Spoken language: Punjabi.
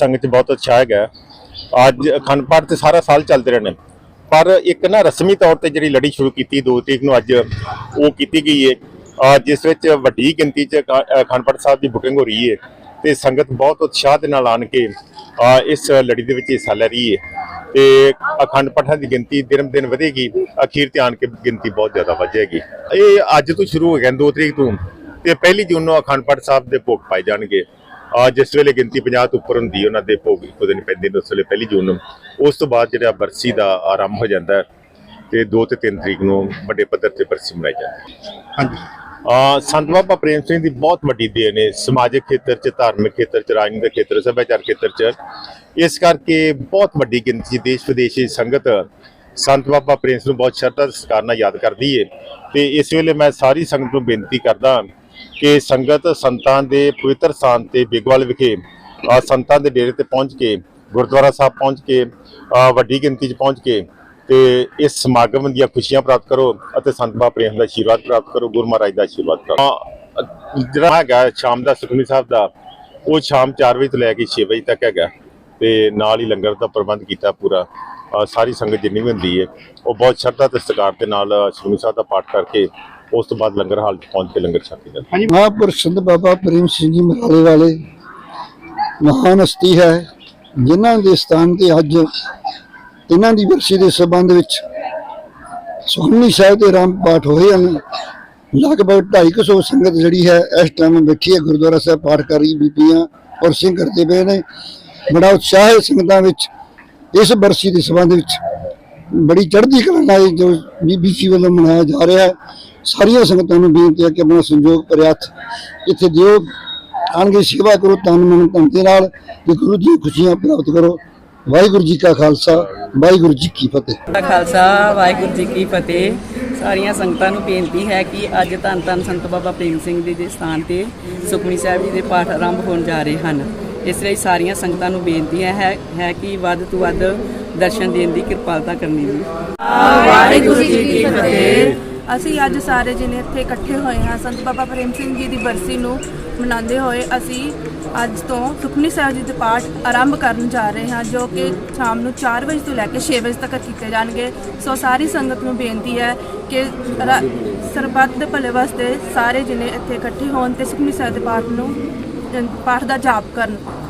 ਸੰਗਤ 'ਚ ਬਹੁਤ ਉਤਸ਼ਾਹ ਹੈਗਾ। ਅੱਜ ਅਖੰਡ ਪਾਠ ਤੇ ਸਾਰਾ ਸਾਲ ਚੱਲਦੇ ਰਹੇ ਨੇ। ਪਰ ਇੱਕ ਨਾ ਰਸਮੀ ਤੌਰ ਤੇ ਜਿਹੜੀ ਲੜੀ ਸ਼ੁਰੂ ਕੀਤੀ 2 ਤਰੀਕ ਨੂੰ ਅੱਜ, ਉਹ ਕੀਤੀ ਗਈ ਹੈ ਜਿਸ ਵਿੱਚ ਵੱਡੀ ਗਿਣਤੀ 'ਚ ਅਖ- ਅਖੰਡ ਪਾਠ ਸਾਹਿਬ ਦੀ ਬੁਕਿੰਗ ਹੋ ਰਹੀ ਹੈ ਤੇ ਸੰਗਤ ਬਹੁਤ ਉਤਸ਼ਾਹ ਦੇ ਨਾਲ ਆਣ ਕੇ ਇਸ ਲੜੀ ਦੇ ਵਿੱਚ ਹਿੱਸਾ ਲੈ ਰਹੀ ਹੈ ਤੇ ਅਖੰਡ ਪਾਠਾਂ ਦੀ ਗਿਣਤੀ ਦਿਨ ਦਿਨ ਵਧੇਗੀ, ਅਖੀਰ ਤੇ ਆਣ ਕੇ ਗਿਣਤੀ ਬਹੁਤ ਜ਼ਿਆਦਾ ਵਧੇਗੀ। ਇਹ ਅੱਜ ਤੋਂ ਸ਼ੁਰੂ ਹੋ ਗਿਆ 2 ਤਰੀਕ ਤੋਂ ਤੇ ਪਹਿਲੀ ਜੂਨ ਨੂੰ ਅਖੰਡ ਪਾਠ ਸਾਹਿਬ ਦੇ ਭੋਗ ਪਾਏ ਜਾਣਗੇ। ਆ ਜਿਸ ਵੇਲੇ ਗਿਣਤੀ 50 ਤੋਂ ਉੱਪਰ ਹੁੰਦੀ ਉਹਨਾਂ ਦੇ ਭੋਗ ਇੱਕੋ ਦਿਨ ਪੈਂਦੇ ਨੇ ਉਸ ਵੇਲੇ ਪਹਿਲੀ ਜੂਨ ਨੂੰ। ਉਸ ਤੋਂ ਬਾਅਦ ਜਿਹੜਾ ਬਰਸੀ ਦਾ ਆਰੰਭ ਹੋ ਜਾਂਦਾ ਤੇ 2 ਤੇ 3 ਤਰੀਕ ਨੂੰ ਵੱਡੇ ਪੱਧਰ ਤੇ ਬਰਸੀ ਮਨਾਈ ਜਾਂਦੀ ਹੈ। ਹਾਂਜੀ। ਆ ਸੰਤ ਬਾਬਾ ਪ੍ਰੇਮ ਸਿੰਘ ਦੀ ਬਹੁਤ ਵੱਡੀ ਦੇਣ ਹੈ ਸਮਾਜਿਕ ਖੇਤਰ 'ਚ ਧਾਰਮਿਕ ਖੇਤਰ 'ਚ ਰਾਜਨੀਤਿਕ ਖੇਤਰ ਸੱਭਿਆਚਾਰ ਖੇਤਰ 'ਚ। ਇਸ ਕਰਕੇ ਬਹੁਤ ਵੱਡੀ ਗਿਣਤੀ 'ਚ ਦੇਸ਼ ਵਿਦੇਸ਼ੀ ਸੰਗਤ ਸੰਤ ਬਾਬਾ ਪ੍ਰੇਮ ਸਿੰਘ ਨੂੰ ਬਹੁਤ ਸ਼ਰਧਾ ਸਤਿਕਾਰ ਨਾਲ ਯਾਦ ਕਰਦੀ ਹੈ। ਤੇ ਇਸ ਵੇਲੇ ਮੈਂ ਸਾਰੀ ਸੰਗਤ ਨੂੰ ਬੇਨਤੀ ਕਰਦਾ ਕਿ ਸੰਗਤ ਸੰਤਾਂ ਦੇ ਪਵਿੱਤਰ ਸਥਾਨ ਤੇ ਬਿਗਵਾਲ ਵਿਖੇ ਸੰਤਾਂ ਦੇ ਡੇਰੇ ਤੇ ਪਹੁੰਚ ਕੇ, ਗੁਰਦੁਆਰਾ ਸਾਹਿਬ ਪਹੁੰਚ ਕੇ ਵੱਡੀ ਗਿਣਤੀ 'ਚ ਪਹੁੰਚ ਕੇ ਤੇ ਇਸ ਸਮਾਗਮ ਦੀਆਂ ਖੁਸ਼ੀਆਂ ਪ੍ਰਾਪਤ ਕਰੋ ਅਤੇ ਸੰਤ ਬਾਬਾ ਪ੍ਰੇਮ ਦਾ ਆਸ਼ੀਰਵਾਦ ਪ੍ਰਾਪਤ ਕਰੋ, ਗੁਰੂ ਮਹਾਰਾਜ ਦਾ ਆਸ਼ੀਰਵਾਦ ਕਰੋ। ਜਿਹੜਾ ਹੈਗਾ ਸ਼ਾਮ ਦਾ ਸੁਖਮਨੀ ਸਾਹਿਬ ਦਾ, ਉਹ ਸ਼ਾਮ 4 ਵਜੇ ਤੋਂ ਲੈ ਕੇ 6 ਵਜੇ ਤੱਕ ਹੈਗਾ ਤੇ ਨਾਲ ਹੀ ਲੰਗਰ ਦਾ ਪ੍ਰਬੰਧ ਕੀਤਾ ਪੂਰਾ। ਸਾਰੀ ਸੰਗਤ ਜਿੰਨੀ ਵੀ ਹੁੰਦੀ ਹੈ, ਉਹ ਬਹੁਤ ਸ਼ਰਧਾ ਤੇ ਸਤਿਕਾਰ ਦੇ ਨਾਲ ਸੁਖਮਨੀ ਸਾਹਿਬ ਦਾ ਪਾਠ ਕਰਕੇ ਉਸ ਤੋਂ ਬਾਅਦ ਲੰਗਰ ਹਾਲ 'ਚ ਪਹੁੰਚ ਕੇ ਲੰਗਰ ਛਕਦੇ ਨੇ ਹਾਂਜੀ। ਮਹਾਂਪੁਰਸ਼ ਸੰਤ ਬਾਬਾ ਪ੍ਰੇਮ ਸਿੰਘ ਜੀ ਮਰਾਲੇ ਵਾਲੇ ਮਹਾਨ ਹਸਤੀ ਹੈ ਜਿਨ੍ਹਾਂ ਦੇ ਸਥਾਨ ਤੇ ਅੱਜ ਇਹਨਾਂ ਦੀ ਵਰਸੀ ਦੇ ਸੰਬੰਧ ਵਿੱਚ ਸੁਖਮਨੀ ਸਾਹਿਬ ਦੇ ਰਾਮ ਪਾਠ ਹੋਏ ਹਨ। ਲਗਭਗ 250 ਸੰਗਤ ਜਿਹੜੀ ਹੈ ਇਸ ਟਾਈਮ ਬੈਠੀ ਹੈ ਗੁਰਦੁਆਰਾ ਸਾਹਿਬ ਪਾਠ ਕਰ ਰਹੀ ਬੀਬੀਆਂ ਔਰ ਸਿੰਘ ਕਰਦੇ ਪਏ ਨੇ। ਬੜਾ ਉਤਸ਼ਾਹ ਹੈ ਸੰਗਤਾਂ ਵਿੱਚ ਇਸ ਵਰਸੀ ਦੇ ਸੰਬੰਧ ਵਿੱਚ। ਬੜੀ ਚੜ੍ਹਦੀ ਕਲਾ ਨਾਲ ਇਹ ਜੋ ਬੀਬੀ ਜੀ ਵੱਲੋਂ ਮਨਾਇਆ ਜਾ ਰਿਹਾ ਹੈ। ਸਾਰੀਆਂ ਸੰਗਤਾਂ ਨੂੰ ਬੇਨਤੀ ਹੈ ਕਿ ਆਪਣਾ ਸੰਯੋਗ ਪ੍ਰਿਆਤ ਇੱਥੇ ਦਿਓ। ਆਣਗੇ ਸੇਵਾ ਕਰੋ ਤਨ ਮਨ ਧਨ ਦੇ ਨਾਲ ਤੇ ਗੁਰੂ ਦੀਆਂ ਖੁਸ਼ੀਆਂ ਪ੍ਰਾਪਤ ਕਰੋ। ਵਾਹਿਗੁਰੂ ਜੀ ਕਾ ਖਾਲਸਾ, ਵਾਹਿਗੁਰੂ ਜੀ ਕੀ ਫਤਿਹ। ਦਾ ਖਾਲਸਾ, ਵਾਹਿਗੁਰੂ ਜੀ ਕੀ ਫਤਿਹ। ਸਾਰੀਆਂ ਸੰਗਤਾਂ ਨੂੰ ਬੇਨਤੀ ਹੈ ਕਿ ਅੱਜ ਧੰਨ ਧੰਨ ਸੰਤ ਬਾਬਾ ਪ੍ਰੇਮ ਸਿੰਘ ਜੀ ਦੇ ਸਥਾਨ ਤੇ ਸੁਖਮਨੀ ਸਾਹਿਬ ਜੀ ਦੇ ਪਾਠ ਆਰੰਭ ਹੋਣ ਜਾ ਰਹੇ ਹਨ। ਇਸ ਲਈ ਸਾਰੀਆਂ ਸੰਗਤਾਂ ਨੂੰ ਬੇਨਤੀ ਹੈ ਹੈ ਕਿ ਵੱਧ ਤੋਂ ਵੱਧ ਦਰਸ਼ਨ ਦੇਣ ਦੀ ਕਿਰਪਾਲਤਾ ਕਰਨੀ ਜੀ। ਵਾਹਿਗੁਰੂ ਜੀ ਕੀ ਫਤਿਹ। ਅਸੀਂ ਅੱਜ ਸਾਰੇ ਜਿਨੇ ਇੱਥੇ ਇਕੱਠੇ ਹੋਏ ਹਾਂ। ਸੰਤ ਬਾਬਾ ਪ੍ਰੇਮ ਸਿੰਘ ਜੀ ਦੀ ਬਰਸੀ ਨੂੰ ਮਨਾਉਂਦੇ ਹੋਏ ਅਸੀਂ ਅੱਜ ਤੋਂ ਸੁਖਮਨੀ ਸਾਹਿਬ ਜੀ ਦੇ ਪਾਠ ਆਰੰਭ ਕਰਨ ਜਾ ਰਹੇ ਹਾਂ ਜੋ ਕਿ ਸ਼ਾਮ ਨੂੰ 4 ਵਜੇ ਤੋਂ ਲੈ ਕੇ 6 ਵਜੇ ਤੱਕ ਕੀਤੇ ਜਾਣਗੇ। ਸੋ ਸਾਰੀ ਸੰਗਤ ਨੂੰ ਬੇਨਤੀ ਹੈ ਕਿ ਸਰਬੱਤ ਦੇ ਭਲੇ ਵਾਸਤੇ ਸਾਰੇ ਜਿਨੇ ਇੱਥੇ ਇਕੱਠੇ ਹੋਣ ਤੇ ਸੁਖਮਨੀ ਸਾਹਿਬ ਦੇ ਪਾਠ ਨੂੰ ਪਾਠ ਦਾ ਜਾਪ ਕਰਨ।